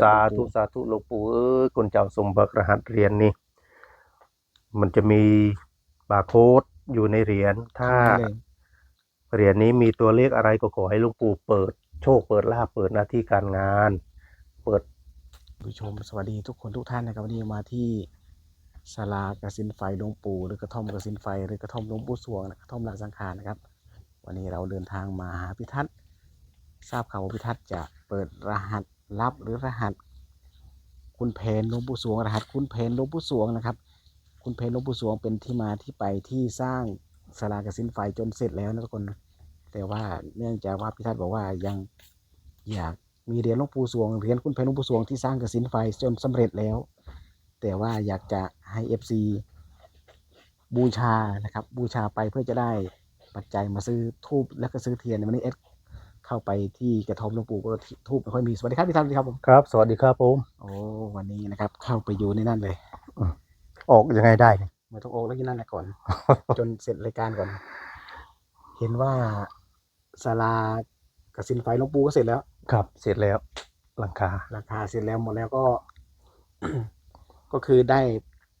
สาธุสาธุหลวงปู่เอ้ยคนเจ้าสมบัติรหัสเหรียญนี่ มันจะมีบาร์โค้ดอยู่ในเหรียญถ้าเหรียญนี้มีตัวเลขอะไรก็ขอให้หลวงปู่เปิดโชคเปิดลาภเปิดหน้าที่การงาน เปิดผู้ชมสวัสดีทุกคนทุกท่านนะครับวันนี้มาที่ศาลากระสินไฟหลวงปู่หรือกระท่อมกระสินไฟหรือกระท่อมหลวงปู่สวงนะกระท่อมหลักสังขารนะครับ วันนี้เราเดินทางมาหาพิทัศน์ทราบข่าวว่าพิทัศน์จะเปิดรหัส ลับหรือรหัส คุณเพนหลวงปู่สวง รหัส คุณเพนหลวงปู่สวงนะครับ คุณเพนหลวงปู่สวงเป็นที่มาที่ไปที่สร้างศาลากสินไฟจนเสร็จแล้วนะทุกคนแต่ว่าเนื่องจากว่าพิทัศน์บอกว่ายังอยากมีเหรียญหลวงปู่สวงเหรียญคุณเพนหลวงปู่สวงที่สร้างกสินไฟจนสำเร็จแล้ว แต่ว่าอยากจะให้ FC บูชานะครับ บูชาไปเพื่อจะได้ปัจจัยมาซื้อทูบแล้วก็ซื้อเทียนวันนี้เอส เข้าไปที่กระท่อมหลวงปู่ก็ทูบไม่ค่อยมีสวัสดีครับพี่ทันสวัสดีครับผมครับ สวัสดีครับผมโอ้วันนี้นะครับ เข้าไปอยู่ในนั่นเลยออกยังไงได้เนี่ยไม่ต้องโอกแล้วที่นั่นแหละก่อน จนเสร็จรายการก่อน เห็นว่าศาลากสินไฟหลวงปู่ก็เสร็จแล้ว ครับ เสร็จแล้วหลังคาราคาเสร็จแล้วหมดแล้วก็ ก็คือได้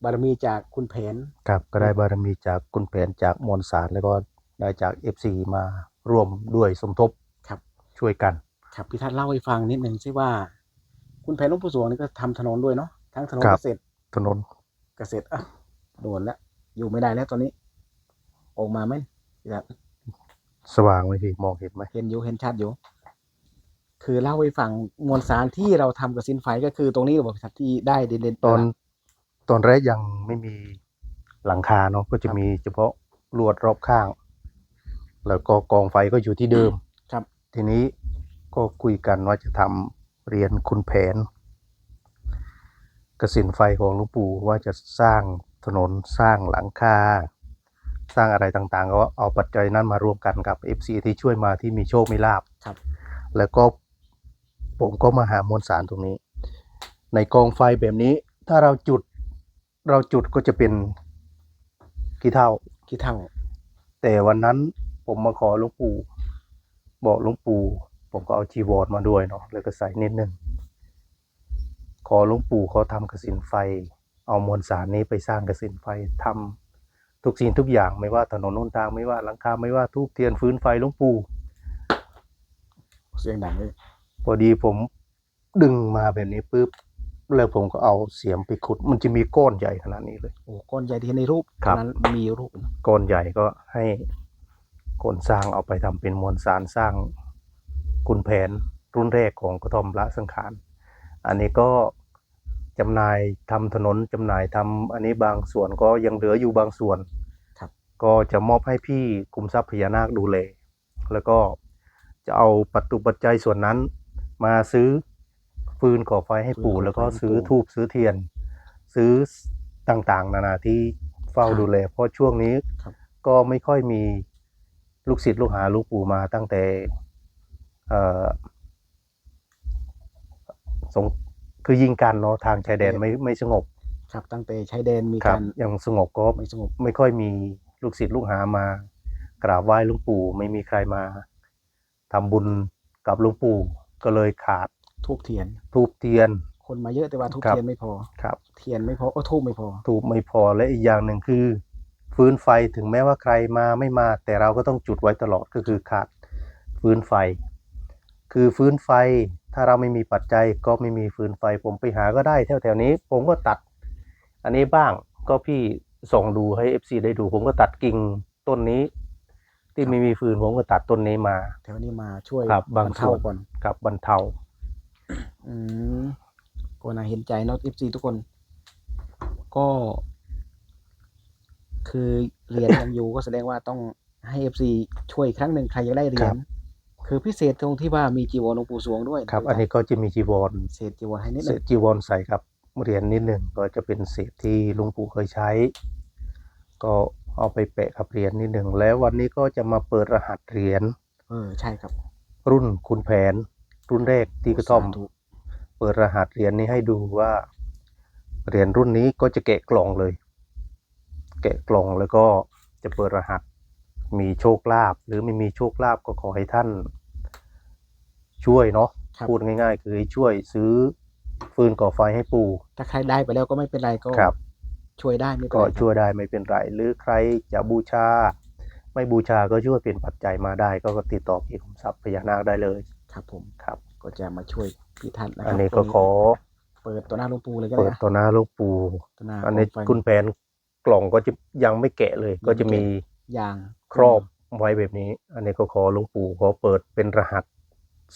บารมีจากคุณเพนครับ ก็ได้บารมีจากคุณแผนจากมวลสารแล้วก็ได้จากเอฟซีมาร่วมด้วยสมทบครับ ช่วยกัน ครับพี่ทัศน์เล่าให้ฟังนิดหนึ่งซิว่า คุณเพนหลวงปู่สวงนี่ก็ทำถนนด้วยเนาะทั้งถนนครัเกบษตรถนนเกษตรอะโดนแล้วอยู่ไม่ได้แล้วตอนนี้ ออกมาไหมพี่ทัศน์สว่างไหมพี่มองเห็นไหมเห็นอยู่เห็นชัดอยู่ คือเล่าให้ฟังมวลสารที่เราทำกับสินไฟก็คือตรงนี้หรือเปล่าพี่ทัศน์ที่ได้เด่นๆตอนตอนแรกยังไม่มีหลังคาเนาะก็จะมีเฉพาะลวดรอบข้าง แล้วก็กองไฟก็อยู่ที่เดิมครับ ทีนี้ก็คุยกันว่าจะทำเรียนคุณแผนกสินไฟของหลวงปู่ว่าจะสร้างถนนสร้างหลังคาสร้างอะไรต่างๆ ก็เอาปัจจัยนั้นมารวมกันกับ FC ที่ช่วยมาที่มีโชคมีลาบครับ แล้วก็ผมก็มาหามวลสารตรงนี้ ในกองไฟแบบนี้ ถ้าเราจุดเราจุดก็จะเป็นกี่เท่าขี้เท่า แต่วันนั้นผมมาขอหลวงปู่ บอกหลวงปู่ผมก็เอาจีวรมาด้วยเนาะแล้วก็ใส่นิดนึงขอหลวงปู่เขาทำกสินไฟ เอามวลสารนี้ไปสร้างกสินไฟทำทุกสิ่งทุกอย่างไม่ว่าถนนหนทางไม่ว่าหลังคาไม่ว่าทูบเทียนฟื้นไฟหลวงปู่เสียงดังเลยพอดีผมดึงมาแบบนี้ปุ๊บแล้วผมก็เอาเสียมไปขุด มันจะมีก้อนใหญ่ขนาดนี้เลยโอ้ก้อนใหญ่ที่เห็นในรูปครับตอนนั้นมีรูปก้อนใหญ่ก็ให้ คนสร้างเอาไปทำเป็นมวลสารสร้างคุณแผนรุ่นแรกของกระท่อมละสังขาร อันนี้ก็จำหน่ายทำถนนจำหน่ายทำอันนี้บางส่วนก็ยังเหลืออยู่บางส่วนครับก็จะมอบให้พี่คุมทรัพย์พญานาคดูแลแล้วก็จะเอาปัจจุปัจจัยส่วนนั้น มาซื้อฟืนก่อไฟให้ปู่แล้วก็ซื้อทูบซื้อเทียน ซื้อต่างๆ นานาที่เฝ้าดูแลเพราะช่วงนี้ครับก็ไม่ค่อยมี ลูกศิษย์ลูกหาลูกปู่มาตั้งแต่เอ่อสงคือยิงกันเนาะทางชายแดนไม่ไม่สงบ ครับตั้งแต่ชายแดนมีครักาบรยังสงบก็ไม่สงบไม่ค่อยมีลูกศิษย์ลูกหามากราบไหว้หลุงปู่ไม่มีใครมาทำบุญกับหลุงปู่ก็เลยขาดทูบเทียน ทูบเทียน คนมาเยอะแต่ว่าทูบครับเทียนไม่พอครับ เทียนไม่พอโอ้ทูบไม่พอทูบไม่พอและอีกอย่างหนึ่งคือ ฟื้นไฟถึงแม้ว่าใครมาไม่มา แต่เราก็ต้องจุดไว้ตลอดก็คือขาดฟื้นไฟ คือฟื้นไฟถ้าเราไม่มีปัจจัยก็ไม่มีฟื้นไฟ ผมไปหาก็ได้แถวแถวๆนี้ ผมก็ตัด อันนี้บ้างก็พี่ส่งดูให้ FC ได้ดู ผมก็ตัดกิ่งต้นนี้ ที่ไม่มีฟืนผมก็ตัดต้นนี้มาแถวนี้มาช่วยครับบางรรเทาส่วนก่อนกับบรรเทา อืมก็น่าเห็นใจเนาะ FC ทุกคน ก็ คือเหรียญยังอยู่ก็แสดงว่าต้องให้ FC ช่วยอีกครั้งหนึ่งใครอยากได้เหรียญคือพิเศษตรงที่ว่ามีจีวรหลวงปู่สวงด้วยครับ อันนี้ก็จะมีจีวรเศษจีวรให้นิดหเศนึษงจีวรใส่ครับเหรียญนิดหนึ่งก็จะเป็นเศษที่หลุงปู่เคยใช้ ก็เอาไปแปะกับเหรียญนิดหนึ่งแล้ววันนี้ก็จะมาเปิดรหัสเหรียญเออใช่ครับ รุ่นคุณแผน รุ่นแรกที่กระท่อมสาธุเปิดรหัสเหรียญนี้ให้ดูว่าเหรียญรุ่นนี้ก็จะแกะกล่องเลย แกะกล่องแล้วก็จะเปิดรหัสมีโชคลาภหรือไม่มีโชคลาภก็ขอให้ท่าน ช่วยเนาะครับพูดง่าย ๆ คือให้ช่วยซื้อฟืนก่อไฟให้ปู่ถ้าใครได้ไปแล้วก็ไม่เป็นไรก็ครับ ช่วยได้ไม่เป็นก็ไรครับช่วยได้ไม่เป็นไร หรือใครจะบูชา ไม่บูชาก็ช่วยเป็นปัจจัยมาได้ ก็ติดต่อพี่ขุมทรัพย์พญานาคได้เลยครับผมครับ ก็จะมาช่วยพี่ทัศน์นะครัอันนี้ก็ขอเปิดตัวหน้าหลวงปู่เลยก็เปิได้ดนะต่อหน้าหลูกปู่ตัวหน้าอันนี้กงไฟคุณแผน กล่องก็จะยังไม่แกะเลย ก็จะมียางครอบไว้แบบนี้ อันนี้ก็ขอหลวงปู่ขอเปิดเป็นรหัส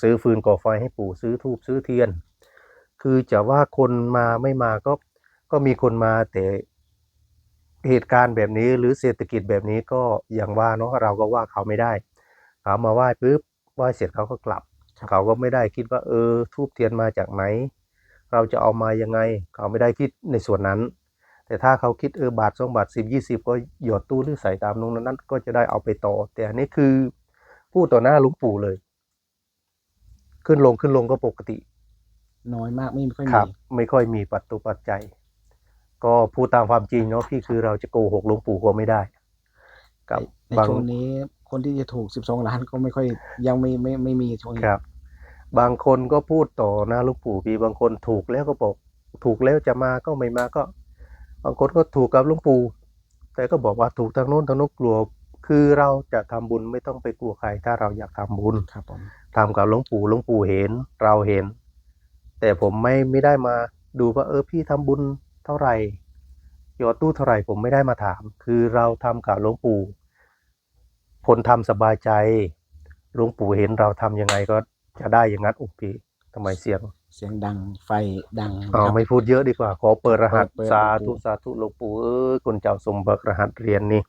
ซื้อฟืนก่อไฟให้ปู่ซื้อทูบซื้อเทียน คือจะว่าคนมาไม่มาก็ก็มีคนมาแต่เหตุการณ์แบบนี้หรือเศรษฐกิจแบบนี้ก็อย่างว่าเนาะเราก็ว่าเขาไม่ได้เขามาไหว้ปุ๊บไหว้เสร็จเขาก็กลับครับเขาก็ไม่ได้คิดว่า เออทูบเทียนมาจากไหน เราจะเอามายังไง เขาไม่ได้คิดในส่วนนั้น แต่ถ้าเขาคิดเออบาทสองบาทสิบยี่สิบก็หยอดตู้หรือใส่ตามนู้นนั้นก็จะได้เอาไปต่อ แต่อันนี้คือพูดต่อหน้าหลุงปู่เลย ขึ้นลงขึ้นลงก็ปกติ น้อยมากไม่ค่อยคมีรับ ไม่ค่อยมีปัจตุปัจจัย ก็พูดตามความจริงเนาะพี่คือเราจะโกหกหลวงปู่ก็ไม่ได้กับในบางช่วงนี้คนที่จะถูก12ล้านก็ไม่ค่อยยังไม่ไม่ไม่มีช่วงนี้ครับ บางคนก็พูดต่อหน้าหลุงปู่พี่บางคนถูกแล้วก็บอก ถูกแล้วจะมาก็ไม่มาก็ บางคนก็ถูกกับหลุงปู่แต่ก็บอกว่าถูกทางโน้นทางโน้นกลัว คือเราจะทำบุญไม่ต้องไปกลัวใคร ถ้าเราอยากทำบุญครับผมทำกับหลวงปู่หลวงปู่เห็น เราเห็น แต่ผมไม่ไม่ได้มาดูว่าเออพี่ทำบุญเท่าไหร่ยอดตู้เท่าไหร่ผมไม่ได้มาถาม คือเราทำกับหลวงปู่คนทำสบายใจหลวงปู่เห็นเราทำยังไงก็จะได้อย่างนั้นโอ้พี่ทำไมเสียง เสียงดังไฟดังอ๋อนะครับ ไม่พูดเยอะดีกว่า ขอเปิดรหัสเปิดสาหลวงปู่ธุสาธุหลวงปู่เอ้ยคนเจ้าสมบัติรหัสเหรียญนี่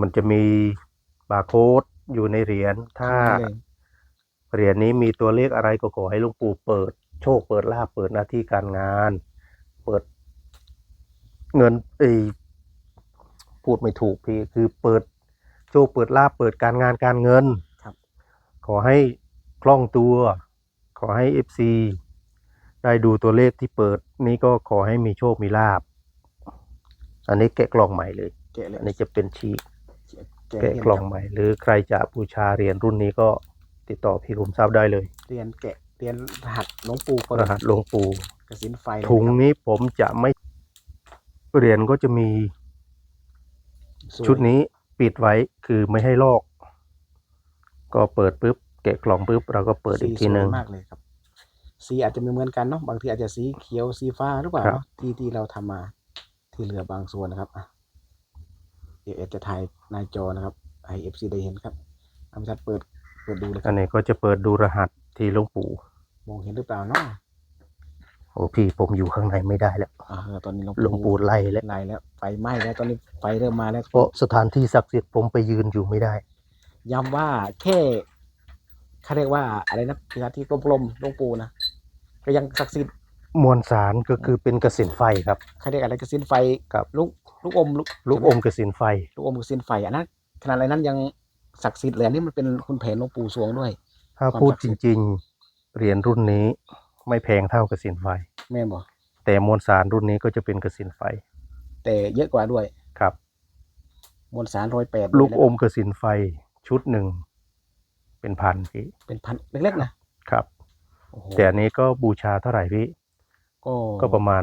มันจะมีบาร์โค้ดอยู่ในเหรียญถ้าข้งในเลยเหรียญนี้มีตัวเลขอะไรก็ขอให้หลวงปู่เปิด โชคเปิดลาภเปิดหน้าที่การงาน เปิด เงินเอยพูดไม่ถูกพี่คือเปิด โชคเปิดลาภเปิดการงานการเงินครับ ขอให้คล่องตัว ขอให้เอฟซีได้ดูตัวเลขที่เปิด นี้ก็ขอให้มีโชคมีลาภอันนี้แกะกล่องใหม่เลย แกะเลยอันนี้จะเป็นชีกแกะแกะกล่องใหม่ หรือใครจะบูชาเหรียญรุ่นนี้ก็ติดต่อพี่คุมทรัพย์ได้เลยเรียนแกะเรียนรหัสหลวงปู่เปิรหัสหลวงปู่กระสินไฟเลยถุงนะครับนี้ผมจะไม่เหรียญก็จะมีสวยชุดนี้ปิดไว้คือไม่ให้ลอก ก็เปิดปุ๊บแกะกล่องปุ๊บเราก็เปิดอีกทีหนึ่ง สีสวยมากเลยครับสีอาจจะไม่เหมือนกันเนาะบางทีอาจจะสีเขียวสีฟ้าหรือเปล่าครับ เนาะที่ที่เราทำมาที่เหลือบางส่วนนะครับอะเดี๋ยวเอดจะถ่ายหน้าจอนะครับให้เอฟซีได้เห็นครับอาจารย์เปิดเปิดดูเลยคอัรับนนี้ก็จะเปิดดูรหัสที่หลวงปู่มองเห็นหรือเปล่าเนาะโอ้พี่ผมอยู่ข้างในไม่ได้แล้วอ่าตอนนี้หลวงปู่ไล่แล้วไล่แล้วไฟไหม้แล้วตอนนี้ไฟเริ่มมาแล้ว เพราะสถานที่ศักดิ์สิทธิ์ผมไปยืนอยู่ไม่ได้ ย้ำว่าแค่ เขาเรียกว่าอะไรนะพิธีที่กลมๆหลวงปู่นะก็ยังศักดิ์สิทธิ์มวลสารก็คือเป็นกระสินไฟครับ เขาเรียกอะไรกระสินไฟครับ ลูกลูกอมลูกลูกอมกระสินไฟ ลูกอมกระสินไฟอันนั้นขนาดอะไรนั้นยังศักดิ์สิทธิ์เลยอันนี่มันเป็นคุณแผนหลวงปู่สวงด้วย ถ้าความพูดศักดิ์จสิทธิ์ริงๆเหรียญรุ่นนี้ไม่แพงเท่ากระสินไฟ แม่นบอกแต่มวลสารรุ่นนี้ก็จะเป็นกระสินไฟแต่เยอะกว่าด้วยครับ มวลสารร้อยแปดลูกอมกระสินไฟชุดหนึ่ง เป็นพันพี่เป็นพันเล็กๆนะครับ โอ้โหแต่อันนี้ก็บูชาเท่าไหร่พี่ ก็ก็ประมาณ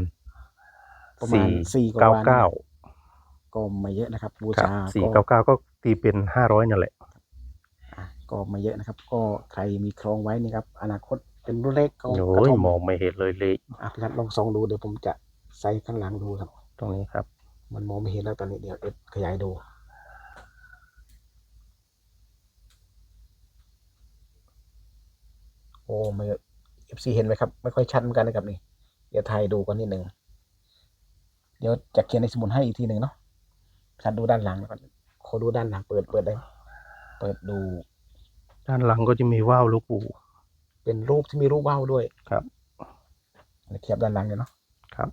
ประมาณสี่กว่าเก้าวันเก้าก็ไม่เยอะนะครับ บูครับชาสี่ก็เก้าเก้าก็ตีเป็นห้าร้อยนั่นแหละอะก็ไม่เยอะนะครับ ก็ใครมีครองไว้นี่ครับ อนาคตเป็นรุ่นเล็กก็โอ้กระยทบมองไม่เห็นเลยเลยอะพี่ทัศน์ลองส่องดูเดี๋ยวผมจะใส่ข้างหลังดูครับ ตรงนี้ครับ มันมองไม่เห็นแล้วตอนนี้เดี๋ยวเอฟขยายดู โอ้ไม่เอฟซีเห็นไหมครับ ไม่ค่อยชัดเหมือนกันนะครับนี่เดี๋ยวถ่ายดูกันนิดหนึ่งเดี๋ยวจะเขียนในสมุดให้อีกทีหนึ่งเนาะชัดดูด้านหลังก่อนขอดูด้านหลังเปิดเปิดได้ไหมเปิดดู ด้านหลังก็จะมีว่าวหลูกปู่ เป็นรูปที่มีรูปว่าวด้วยครับอันนี้เทียบด้านหลังเลยเนาะครับ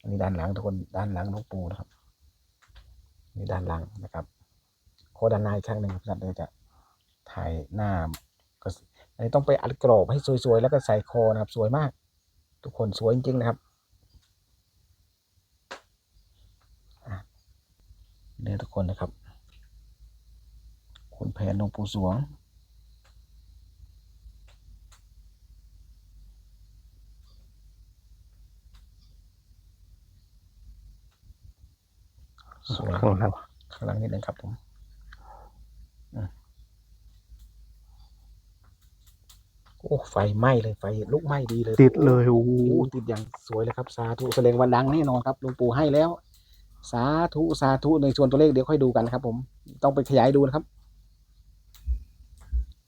อันนี้ด้านหลังทุกคนด้านหลังหลวงปู่นะครับนี่ด้านหลังนะครับโคด้านหน้าอีกครั้งหนึ่งครับเดี๋ยวจะถ่ายหน้าก็ส อันนี้ต้องไปอัดกรอบให้สวยๆ แล้วก็ใส่คอนะครับ สวยมาก ทุกคนสวยจริงๆนะครับเนี่ยทุกคนนะครับ คุณแผนหลวงปู่สวง สวยข้างหลังนิดนึงครับผม โอ้ไฟไหม้เลยไฟลุกไหม้ดีเลยติดเลยโอ้โหโอ้ติดอย่างสวยเลยครับสาธุแสดงวันดังแน่นอนครับหลวงปู่ให้แล้ว สาธุสาธุในส่วนตัวเลขเดี๋ยวค่อยดูกันนะครับ ผมต้องไปขยายดูนะครับ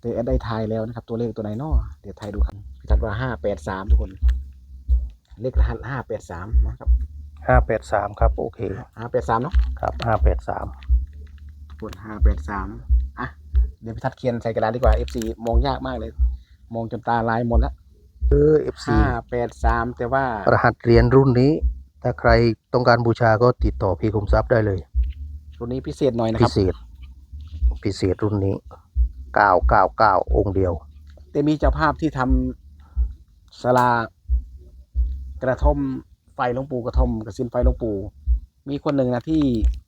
เดี๋ยวแอดได้ทายแล้วนะครับ ตัวเลขตัวไหนเนาะเดี๋ยวทายดูครับพิทัศน์ว่าห้าแปดสามทุกคน เลขรหัสห้าแปดสามนะครับห้าแปดสามครับ โอเคห้าแปดสามเนาะครับห้าแปดสามกดห้าแปดสามอะเดี๋ยวพิทัศน์เขียนใส่กระดาษดีกว่า FC มองยากมากเลย มองจนตาลายหมดแล้วเออเอฟซีห้าแปดสามแต่ว่า รหัสเหรียญรุ่นนี้ ถ้าใครต้องการบูชาก็ติดต่อพี่คุมทรัพย์ได้เลย รุ่นนี้พิเศษหน่อยนะคพิรับ เศษ พิเศษรุ่นนี้เก้าเก้าเก้าองค์เดียว แต่มีเจ้าภาพที่ทำสลากระท่อมไฟหลวงปู่กระท่อมกระสินไฟหลวงปู่ มีคนหนึ่งนะที่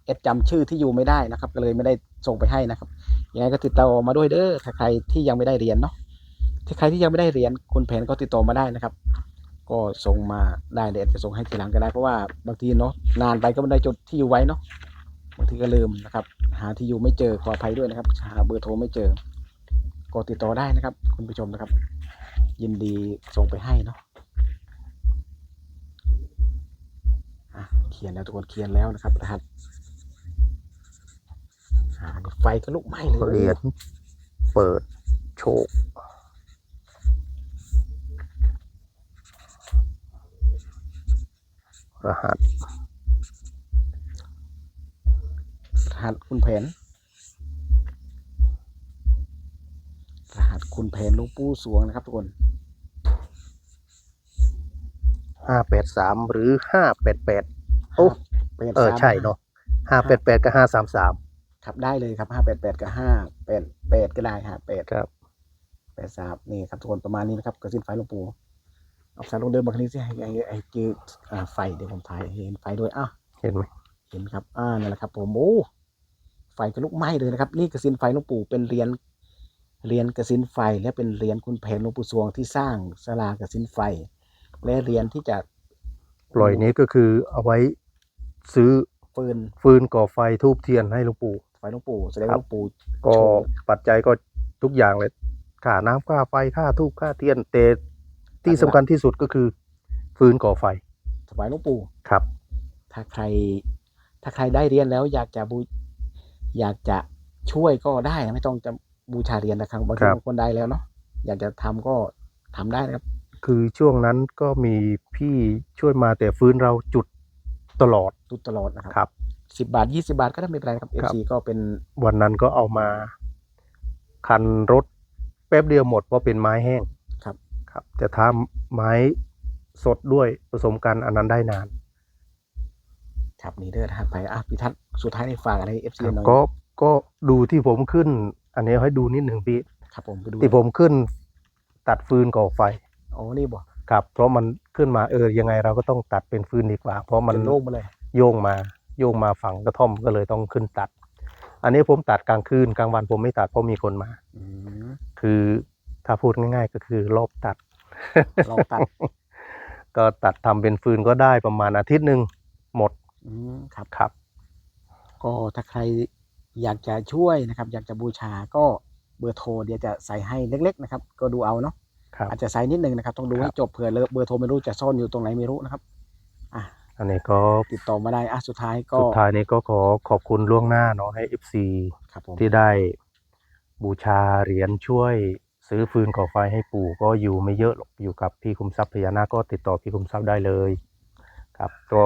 เอ็ดจำชื่อที่อยู่ไม่ได้นะครับ ก็เลยไม่ได้ส่งไปให้นะครับยังไงก็ติดต่อมาด้วยเด้อถ้าใครที่ยังไม่ได้เรียนเนาะถ้า ใครที่ยังไม่ได้เรียนคุณแผนก็ติดต่อมาได้นะครับ ก็ส่งมาได้เดี๋ยวจะส่งให้ทีหลังก็ได้เพราะว่าบางทีเนาะนานไปก็ไม่ได้จดที่อยู่ไว้เนาะบางทีก็ลืมนะครับ หาที่อยู่ไม่เจอขออภัยด้วยนะครับหาเบอร์โทรไม่เจอ ก็ติดต่อได้นะครับ คุณผู้ชมนะครับ ยินดีส่งไปให้เนาะเขียนแล้วทุกคนเขียนแล้วนะครับรหัสไฟก็ลุกไหม้เลยเหรียญเปิดโชค รหัส รหัสคุณแผน รหัสคุณแผนหลุงปู่สวงนะครับทุกคนห้าแปดสามหรือห้าแปดแปดโอ้เป็นเออสามใช่เนาะห้าแปดแปดกับห้าสามสามครับได้เลยครับห้าแปดแปดกับห้าแปดแปดก็ได้ห้าแปดครับแปดสามนี่ครับทุกคนประมาณนี้นะครับกระสินไฟหลวงปู่ เอาสายลงเดินมาครั้นี้สิให้ให้ให้เจออ่าไฟเดี๋ยวผมถ่ายให้เห็นไฟด้วยอ้าวเห็นไหมเห็นครับอ่านั่นแหละครับ ผมโอ้ไฟก็ลุกไหม้เลยนะครับ นี่กระสินไฟหลวงปู่เป็นเหรียญเหรียญกระสินไฟ และเป็นเหรียญคุณแผนหลวงปู่สวงที่สร้างศาลากระสินไฟ และเหรียญที่จะปล่อยนี้ก็คือเอาไว้ซื้อฟืนฟืนก่อไฟทูบเทียนให้หลวงปู่ไฟหลวงปู่แสดงครัว่าบหลวงปู่ก็โชว์ปัจจัยก็ทุกอย่างเลยค่าน้ำค่าไฟค่าทูบค่าเทียนแต่ ที่สำคัญที่สุดก็คือฟืนก่อไฟถวายหลวงปู่ครับ ถ้าใคร ถ้าใครได้เรียนแล้วอยากจะบูอยากจะช่วยก็ได้นะไม่ต้องจะบูชาเรียนนะครับบางทีครับบางคนได้แล้วเนาะอยากจะทำก็ทำได้นะครับ คือช่วงนั้นก็มีพี่ช่วยมาแต่ฟืนเราจุดตลอดตุดตลอดนะครับครับสิบบาทยี่สิบาทก็ได้ไม่เป็นไรครับเอฟครับซีก็เป็นวันนั้นก็เอามา คันรถแป๊บเดียวหมดเพราะเป็นไม้แห้ง ครับครับแต่ถ้าไม้สดด้วยผสมกันอันนั้นได้นาน ครับนี่เด้อนะครับไปอะพิทัศน์สุดท้ายในฝากอะไรเอฟซีครับหน่อยก็ก็ดูที่ผมขึ้น อันนี้ให้ดูนิดหนึ่งพี่ครับผมไปดูที่ผมขึ้น ตัดฟืนก่อไฟโอ้นี่บ่ครับ เพราะมันขึ้นมาเออยังไงเราก็ต้องตัดเป็นฟืนดีกว่า เพราะมันเป็นโล่งมาเลย โยงมา โยงมาฝั่งกระท่อมก็เลยต้องขึ้นตัด อันนี้ผมตัดกลางคืนกลางวันผมไม่ตัดเพราะมีคนมาอืมคือ ถ้าพูดง่าย ๆ ก็คือรอบตัดลองตัด ก็ตัดทำเป็นฟืนก็ได้ประมาณอาทิตย์หนึ่งหมดอืมครับครับ ก็ถ้าใครอยากจะช่วยนะครับ อยากจะบูชาก็เบอร์โทรเดี๋ยวจะใส่ให้เล็ก ๆ นะครับ ก็ดูเอาเนาะครับอาจจะใส่นิดนึงนะครับ ต้องดูครับให้จบเผื่อเลอะเบอร์โทรไม่รู้จะซ่อนอยู่ตรงไหนไม่รู้นะครับ อะอันนี้ก็ติดต่อมาได้อะสุดท้ายก็สุดท้ายนี้ก็ขอขอบคุณล่วงหน้าเนาะให้ FC ครับผมที่ได้บูชาเหรียญช่วย ซื้อฟืนก่อไฟให้ปู่ก็อยู่ไม่เยอะหรอกอยู่กับพี่คุมทรัพย์พญานาคก็ติดต่อพี่คุมทรัพย์ได้เลย ครับ ก็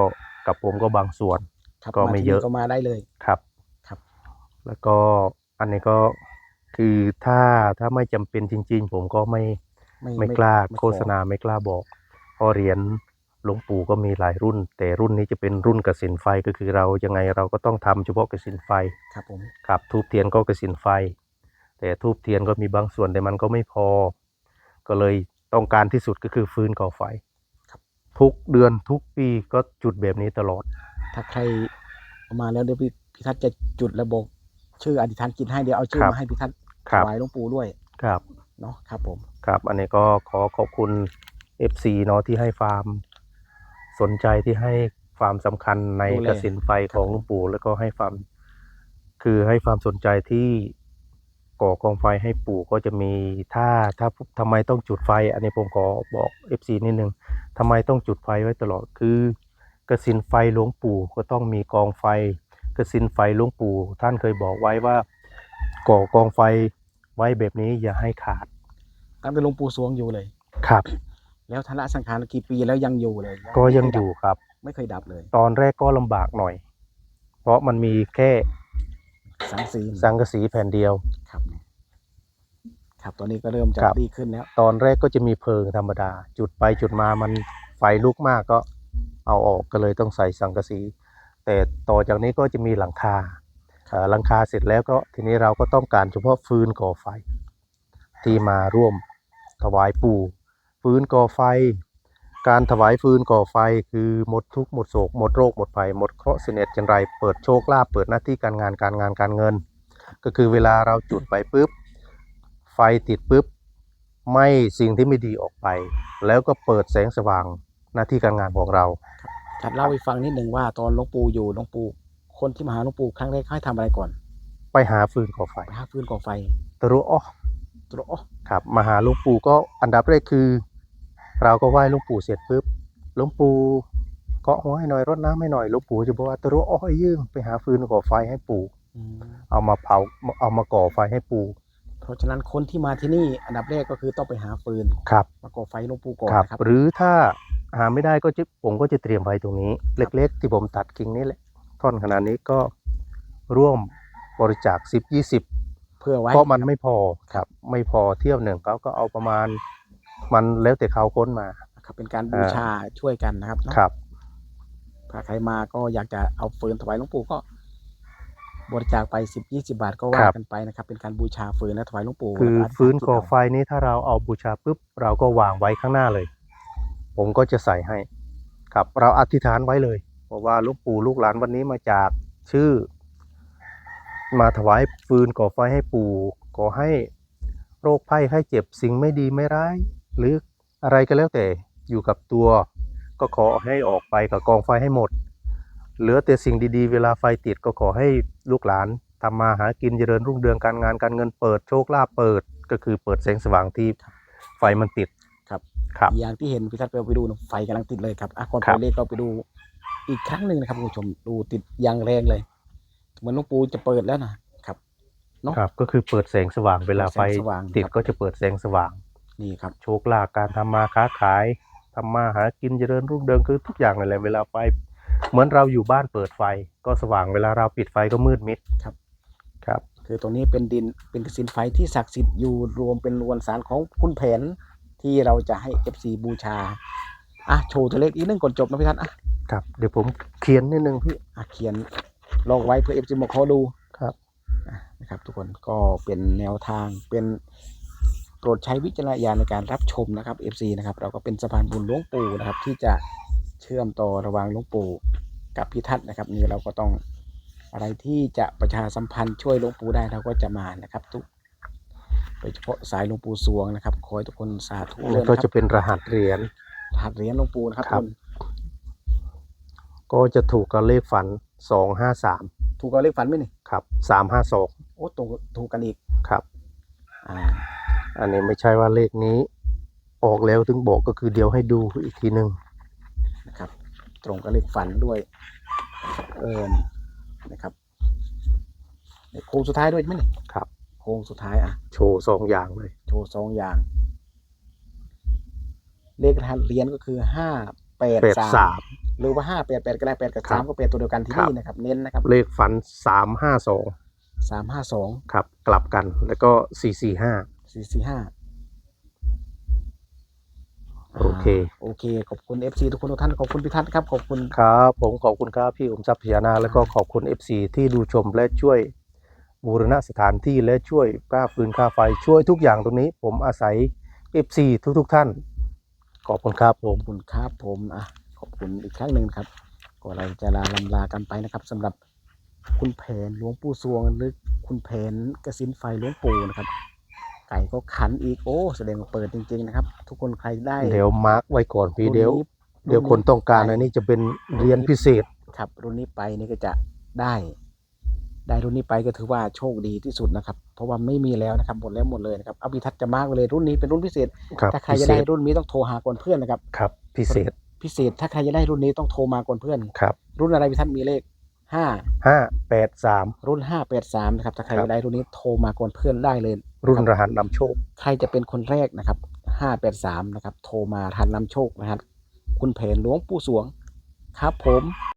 กับผมก็บางส่วน ครับก็ไม่าที่เยอะ นี่ก็มาได้เลย ครับครับ แล้วก็อันนี้ก็คือถ้าถ้าไม่จำเป็นจริง ๆ ผมก็ไม่ไม่กล้าไม่โฆษณาไม่กล้าบอกเพราะเหรียญหลวงปู่ก็มีหลายรุ่น แต่รุ่นนี้จะเป็นรุ่นกสินไฟก็คือเรายังไงเราก็ต้องทำเฉพาะกสินไฟ ครับผม ครับทูบเทียนก็กสินไฟ แต่ทูบเทียนก็มีบางส่วนแต่มันก็ไม่พอ ก็เลยต้องการที่สุดก็คือฟืนก่อไฟทุกเดือนทุกปีก็จุดแบบนี้ตลอด ถ้าใครเอามาแล้วเดี๋ยวพี่พิทัศน์จะจุดระบบชื่ออธิษฐานกินให้เดี๋ยวเอาชื่อครับมาให้พิทัศน์คถรับวายหลวงปู่ด้วยครับเนาะครับผมครับ อันนี้ก็ขอขอบคุณ FC เนาะที่ให้ฟาร์มสนใจที่ให้ความสำคัญในดูแลกสินไฟของหลวงปู่แล้วก็ให้ความคือให้ความสนใจที่ ก่อกองไฟให้ปู่ก็จะมีถ้าถ้าทำไมต้องจุดไฟ อันนี้ผมขอบอก FC นิดนึงทำไมต้องจุดไฟไว้ตลอดคือกสินไฟหลวงปู่ก็ต้องมีกองไฟกสินไฟหลวงปู่ ท่านเคยบอกไว้ว่า ก่อกองไฟไว้แบบนี้อย่าให้ขาดตั้งแต่หลวงปู่สวงอยู่เลย ครับ แล้วธนสังขารกี่ปีแล้วยังอยู่เลย ก็ยังอยู่ครับ ไม่เคยดับเลย ตอนแรกก็ลำบากหน่อย เพราะมันมีแค่ สังสีนสังกะสีแผ่นเดียว ครับเนี่ยครับตอนนี้ก็เริ่มจะครับ ดีขึ้นแล้ว ตอนแรกก็จะมีเพลิงธรรมดา จุดไปจุดมามันไฟลุกมากก็เอาออกก็เลยต้องใส่สังกะสี แต่ต่อจากนี้ก็จะมีหลังคาเอ่อหลังคาเสร็จแล้วก็ทีนี้เราก็ต้องการเฉพาะฟืนก่อไฟ ที่มาร่วมถวายปู่ฟืนก่อไฟ การถวายฟืนก่อไฟคือหมดทุกข์หมดโศกหมดโรคหมดภัยหมดเคราะห์เสน็จจันไรเปิดโชคลาภเปิดหน้าที่การงานการงานการเงิน ก็คือเวลาเราจุดไปปุ๊บ ไฟติดปุ๊บไม่สิ่งที่ไม่ดีออกไป แล้วก็เปิดแสงสว่างหน้าที่การงานของเราครับเล่าให้ฟังนิดหนึ่งว่าตอนหลวงปู่อยู่หลวงปู่คนที่มาหาหลวงปู่ครั้งแรกเขาให้ทำอะไรก่อน ไปหาฟืนก่อไฟไปหาฟืนก่อไฟตรุอ้อตัวโอ้ครับมาหาหลวงปู่ก็อันดับแรกคือ เราก็ไหว้หลวงปู่เสร็จปุ๊บหลวงปู่เกาะหัวให้หน่อยรดน้ำให้หน่อยหลวงปู่จะบอกว่าตรุอ้อไอ้ยืมไปหาฟืนก่อไฟให้ปู่อืมเอามาเผาเอามาก่อไฟให้ปู่เพราะฉะนั้นคนที่มาที่นี่อันดับแรกก็คือต้องไปหาฟืนครับมาก่อไฟหลวงปู่ก่อนครับนะครับหรือถ้าหาไม่ได้ก็จะผมก็จะเตรียมไว้ตรงนี้ เล็ก ๆ ที่ผมตัดกิ่งนี้แหละท่อนขนาดนี้ก็ร่วมบริจาค10 20เพื่อไว้เพราะมันไม่พอครับ ไม่พอเที่ยวหนึ่งเขาก็เอาประมาณ มันแล้วแต่เขาค้นมาครับเป็นการบูชาช่วยกันนะครับเนาะครับ ถ้าใครมาก็อยากจะเอาฟืนถวายหลวงปู่ก็ บริจาคไปสิบยี่สิบาทก็ว่าครับ กันไปนะครับ เป็นการบูชาฟืนและถวายหลวงปู่คือแล้วก็ฟื้นธิษฐาก่อจิตไฟนี้ถ้าเราเอาบูชาปุ๊บเราก็วางไว้ข้างหน้าเลย ผมก็จะใส่ให้ ครับเราอธิษฐานไว้เลยบอกว่าลูกปู่ลูกหลานวันนี้มาจากชื่อ มาถวายฟืนก่อไฟให้ปู่ขอให้โรคภัยไข้เจ็บสิ่งไม่ดีไม่ร้าย หรืออะไรก็แล้วแต่อยู่กับตัว ก็ขอให้ออกไปกับกองไฟให้หมด เหลือแต่สิ่งดีๆ เวลาไฟติดก็ขอให้ลูกหลานทำมาหากินเจริญรุ่งเรืองการงานการเงินเปิดโชคลาภเปิดก็คือเปิดแสงสว่างที่ไฟมันติดครับ ครับ อย่างที่เห็นพี่ทัศน์ไปไปดูนะไฟกำลังติดเลยครับอะก่อนครัไปบเลขเราไปดูอีกครั้งหนึ่งนะครับคุณผู้ชมดูติดอย่างแรงเลย เหมือนหลวงปู่จะเปิดแล้วนะครับเนาะ ครับก็คือเปิดแสงสว่างเวลาไฟแสงสว่างติดครับก็จะเปิดแสงสว่าง นี่ครับโชคลาภการทำมาค้าขายทำมาหากินเจริญรุ่งเรืองคือทุกอย่างนั่นแหละเวลาไฟเหมือนเราอยู่บ้านเปิดไฟก็สว่างเวลาเราปิดไฟก็มืดมิดครับครับ คือตรงนี้เป็นดินเป็นกสินไฟที่ศักดิ์สิทธิ์อยู่รวมเป็นมวลสารของคุณแผนที่เราจะให้ FC บูชาอะโชว์ตัวเลขอีกหนึงก่อนจบนะพี่ทัศน์อะครับเดี๋ยวผมเขียนนิดนึงพี่อะเขียนลองไว้เพื่อ FC มาขอดูครับอะนะครับทุกคนก็เป็นแนวทางเป็นโป รดใช้วิจารณญาณในการรับชมนะครับ FC นะครับเราก็เป็นสะพานบุญหลวงปู่นะครับที่จะเชื่อมต่อระหว่างหลวงปู่กับพิทัศน์นะครับนี่เราก็ต้องอะไรที่จะประชาสัมพันธ์ช่วยหลวงปู่ได้เราก็จะมานะครับ ทุกโดยเฉพาะสายหลวงปู่สวงนะครับขอให้ทุกคนสาธุเลแล้ยวนะก็คจะรับเป็นรหัสเหรียญ รหัสเหรียญหลวงปู่นะครับครับทุกคนก็จะถูกกับเลขฝันสองห้าสามถูกเอาเลขฝันไหมนี่ครับสามห้าสองโอ้ตรงถูกกันอีกครับ อ่า อันนี้ไม่ใช่ว่าเลขนี้ ออกแล้วถึงบอกก็คือเดี๋ยวให้ดูอีกทีหนึ่งนะครับ ตรงกับเลขฝันด้วยเอิญนะครับโค้งสุดท้ายด้วยใช่ไหมนี่ครับ โค้งสุดท้ายอะโชว์สองอย่างเลย โชว์สองอย่าง เลขรหัสเหรียญก็คือห้าแปดแปดสาสามมหรือว่าห้าแปดแปดก็ได้แปดกับครัสามบก็เป็นตัวเดียวกันที่ครับนี่นะครับ เน้นนะครับ เลขฝันสามห้าสองสามห้าสองครับ กลับกันแล้วก็สี่สี่ห้า สี่สี่ห้าโอเคโอเค ขอบคุณ FC ทุกคนทุกท่าน ขอบคุณพี่ทัศน์ครับ ขอบคุณครับ ผมขอบคุณครับพี่อมทรัพย์พญานาคแล้วก็ขอบคุณ FC ที่ดูชมและช่วยบูรณะสถานที่และช่วยกล้าฟืนค่าไฟช่วยทุกอย่างตรงนี้ ผมอาศัย FC ทุกๆทท่าน ขอบคุณครับผขอมบคุณครับผมอะขอบคุณอีกครั้งหนึ่งครับก็เราจะลาลำลากันไปนะครับสำหรับคุณแผนหลวงปู่สวงหรือคุณแผนกสินไฟหลวงปู่นะครับ ไก่ก็ขันอีกโอ้แสดงว่าเปิดจริง ๆ นะครับ ทุกคนใครได้เดี๋ยวมาร์กไว้ก่อนพี่เดี๋ยว เดี๋ยวคนต้องการอันนี้จะเป็นเรียนพิเศษครับรุ่นนี้ไปนี่ก็จะได้ ได้รุ่นนี้ไปก็ถือว่าโชคดีที่สุดนะครับ เพราะว่าไม่มีแล้วนะครับหมดแล้วหมดเลยนะครับเอาพิทัศน์จะมากไปเลยรุ่นนี้เป็นรุ่นพิเศษ ครับถ้าใครพิจะเศได้ษรุ่นนี้ต้องโทรหาก่อนเพื่อนนะครับ ครับ พิเศษพิเศษถ้าใครจะได้รุ่นนี้ต้องโทรมาก่อนเพื่อน ครับรุ่นอะไรพิทัศน์มีเลขห้า ห้าแปดสาม รุ่นห้าแปดสามนะครับ ถ้าใครครับจะได้รุ่นนี้โทรมาก่อนเพื่อนได้เลย รุ่นรหัสนำโชค ใครจะเป็นคนแรกนะครับห้าแปดสามนะครับ โทรมาทันนำโชคนะครับ คุณเพนหลวงปู่สวง ครับผม